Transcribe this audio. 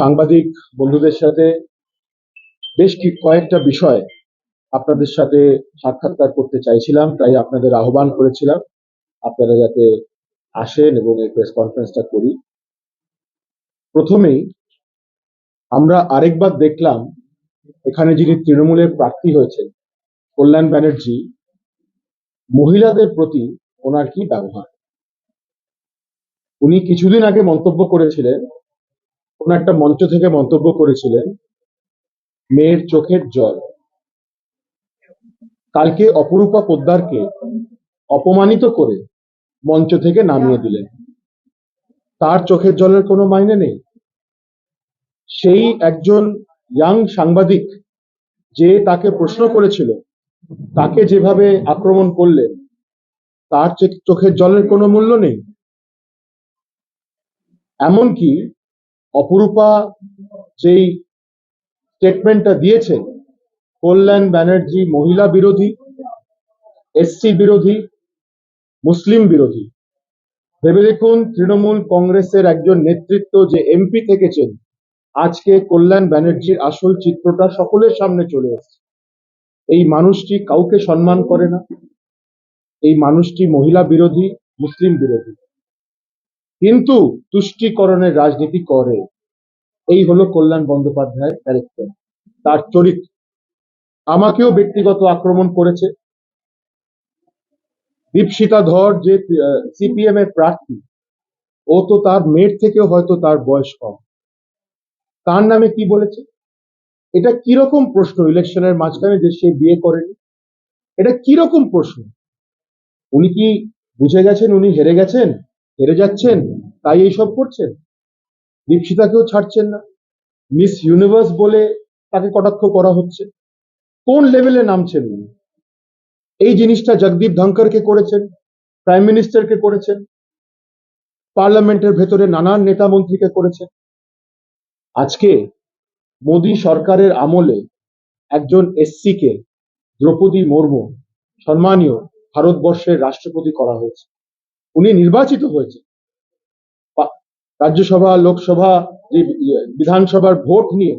সাংবাদিক বন্ধুদের সাথে বেশ কি কয়েকটা বিষয় আপনাদের সাথে সাক্ষাৎকার করতে চাইছিলাম, তাই আপনাদের আহ্বান করেছিলাম। আপনারা যাতে আসেন এবং এই প্রেস কনফারেন্সটা করি। প্রথমেই আমরা আরেকবার দেখলাম, এখানে যিনি তৃণমূলের প্রার্থী হয়েছেন, কল্যাণ ব্যানার্জি, মহিলাদের প্রতি ওনার কি ব্যবহার? উনি কিছুদিন আগে মন্তব্য করেছিলেন কোন একটা মঞ্চ থেকে মন্তব্য করেছিলেন, মেয়ের চোখের জল। কালকে অপরূপা পোদ্দারকে অপমানিত করে মঞ্চ থেকে নামিয়ে দিলেন। তার চোখের জলের কোনো মাইনে নেই। সেই একজন ইয়াং সাংবাদিক যে তাকে প্রশ্ন করেছিল, তাকে যেভাবে আক্রমণ করলেন তার চোখের জলের কোনো মূল্য নেই। এমনকি অপরূপা যেই স্টেটমেন্টটা দিয়েছেন কল্যাণ ব্যানার্জি মহিলা বিরোধী, এসসি বিরোধী, মুসলিম বিরোধী। ভেবে দেখুন, তৃণমূল কংগ্রেসের একজন নেতৃত্ব যে এমপি থেকেছেন, আজকে কল্যাণ ব্যানার্জির আসল চিত্রটা সকলের সামনে চলে এসেছে। এই মানুষটি কাউকে সম্মান করে না। এই মানুষটি মহিলা বিরোধী, মুসলিম বিরোধী। কিন্তু তুষ্টিকরণের রাজনীতি করে। এই হলো কল্যাণ বন্দ্যোপাধ্যায়ের ক্যারেক্টার তার চরিত্র। আমাকেও ব্যক্তিগত আক্রমণ করেছে। দীপশিতা ধর যে সিপিএম এর প্রার্থী, ও তো তার মেয়ের থেকেও হয়তো তার বয়স কম। তার নামে কি বলেছে? এটা কীরকম প্রশ্ন? ইলেকশনের মাঝখানে যে সে বিয়ে করেনি, এটা কীরকম প্রশ্ন? উনি কি বুঝে গেছেন? উনি হেরে গেছেন? হেরে যাচ্ছেন, তাই এইসব করছেন? দীপশিতাকেও ছাড়ছেন না। মিস ইউনিভার্স বলে তাকে কটাক্ষ করা হচ্ছে। কোন লেভেলে নামছেন এই জিনিসটা জগদীপ ধনকরকে করেছেন, প্রাইম মিনিস্টারকে করেছেন, পার্লামেন্টের ভেতরে নানান নেতা মন্ত্রীকে করেছেন। আজকে মোদী সরকারের আমলে একজন এসসি কে দ্রৌপদী মুর্মু, সম্মানীয় ভারতবর্ষের রাষ্ট্রপতি করা হয়েছে। উনি নির্বাচিত হয়েছে। রাজ্যসভা লোকসভা বিধানসভার ভোট নিয়ে